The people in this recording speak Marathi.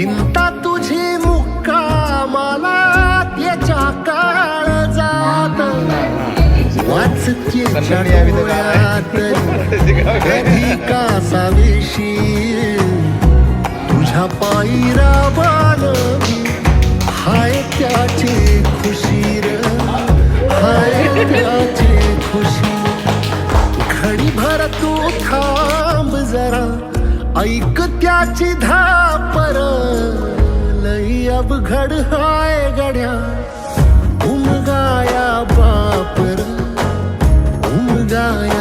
चिंता तुझी मुक्कामाला त्याच्या काळ जात. डोळ्यात कधी कासाविशी तुझ्या पायी राबान हाय त्याची खुशी र हाय त्याची ऐक त्याची धापर लई अवघड हाय गड्या. उमगाया बापर उमगाया